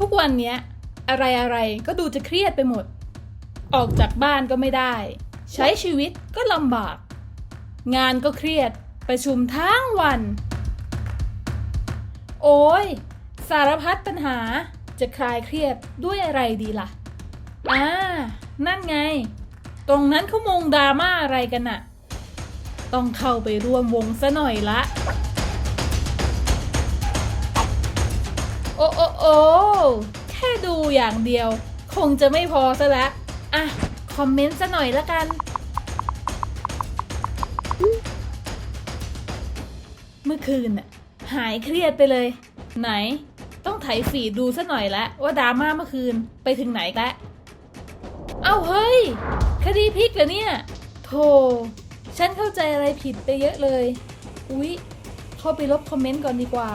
ทุกวันเนี้ยอะไรอะไรๆก็ดูจะเครียดไปหมด ออกจากบ้านก็ไม่ได้ ใช้ชีวิตก็ลำบาก งานก็เครียดประชุมทั้งวัน โอ้ยสารพัดปัญหาจะคลายเครียดด้วยอะไรดีล่ะอ่านั่นไง ตรงนั้นเขามงดราม่าอะไรกันน่ะต้องเข้าไปร่วมวงซะหน่อยละ โอ้โอ้โอ้แค่ดูอย่างเดียว คงจะไม่พอซะแล้วอะ คอมเมนต์ซะหน่อยละกัน เมื่อคืนน่ะหายเครียดไปเลย ไหน ต้องไถฟีดดูซะหน่อยละว่าดราม่าเมื่อคืนไปถึงไหนละเอ้าเฮ้ย คดีพลิกเหรอเนี่ยโธ่ฉันเข้าใจอะไรผิดไปเยอะเลย อุ๊ย เข้าไปลบคอมเมนต์ก่อนดีกว่า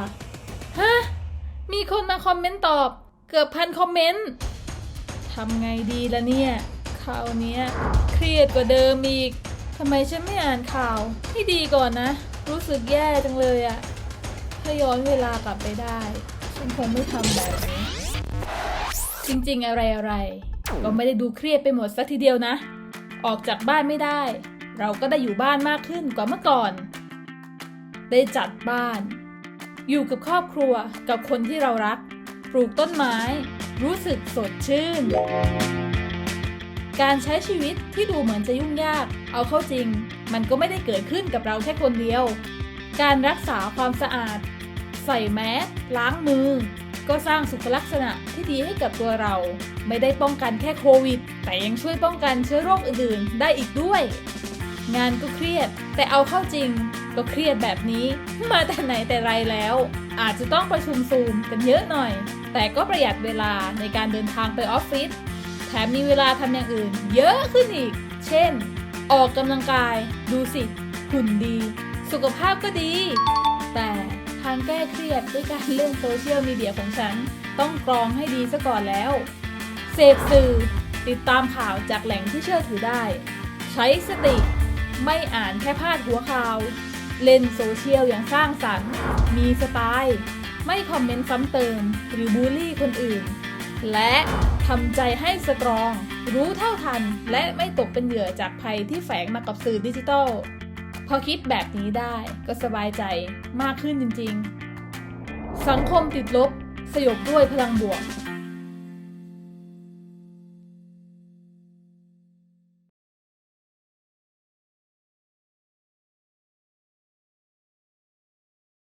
คนมาคอมเมนต์ตอบ เกือบพันคอมเมนต์ทำไงดีละเนี่ยคราวนี้เครียดกว่าเดิมอีกทำไมฉันไม่อ่านข่าวให้ดีก่อนนะ รู้สึกแย่จังเลยอะถ้าย้อนเวลากลับไปได้ ฉันคงไม่ทำแบบนี้ จริงๆอะไรอะไรก็ไม่ได้ดูเครียดไปหมดสักทีเดียวนะ ออกจากบ้านไม่ได้ เราก็ได้อยู่บ้านมากขึ้นกว่าเมื่อก่อน ได้จัดบ้าน อยู่กับครอบครัวกับคนที่เรารัก ปลูกต้นไม้ รู้สึกสดชื่น การใช้ชีวิตที่ดูเหมือนจะยุ่งยาก เอาเข้าจริง มันก็ไม่ได้เกิดขึ้นกับเราแค่คนเดียว การรักษาความสะอาด ใส่แมสล้างมือ ก็สร้างสุขลักษณะที่ดีให้กับตัวเรา ไม่ได้ป้องกันแค่โควิด แต่ยังช่วยป้องกันเชื้อโรคอื่นๆ ได้อีกด้วย งานก็เครียด แต่เอาเข้าจริง ก็เครียดแบบนี้มาแต่ไหนแต่ไรแล้ว อาจจะต้องประชุมซูมกันเยอะหน่อย แต่ก็ประหยัดเวลาในการเดินทางไปออฟฟิศแถมมีเวลาทำอย่างอื่น เยอะขึ้นอีก เช่น ออกกำลังกายดูสิหุ่นดี สุขภาพก็ดี แต่ทางแก้เครียดด้วยการเล่นโซเชียลมีเดียของฉัน ต้องกรองให้ดีซะก่อนแล้ว เสพสื่อติดตามข่าวจากแหล่งที่เชื่อถือได้ ใช้สติไม่อ่านแค่พาดหัวข่าว เล่นโซเชียลอย่างสร้างสรรค์ มีสไตล์ ไม่คอมเมนต์ซ้ำเติม หรือบูลลี่คนอื่น และทำใจให้สตรอง รู้เท่าทัน และไม่ตกเป็นเหยื่อจากภัยที่แฝงมากับสื่อดิจิทัล พอคิดแบบนี้ได้ก็สบายใจมากขึ้นจริง ๆ สังคมติดลบ สยบด้วยพลังบวก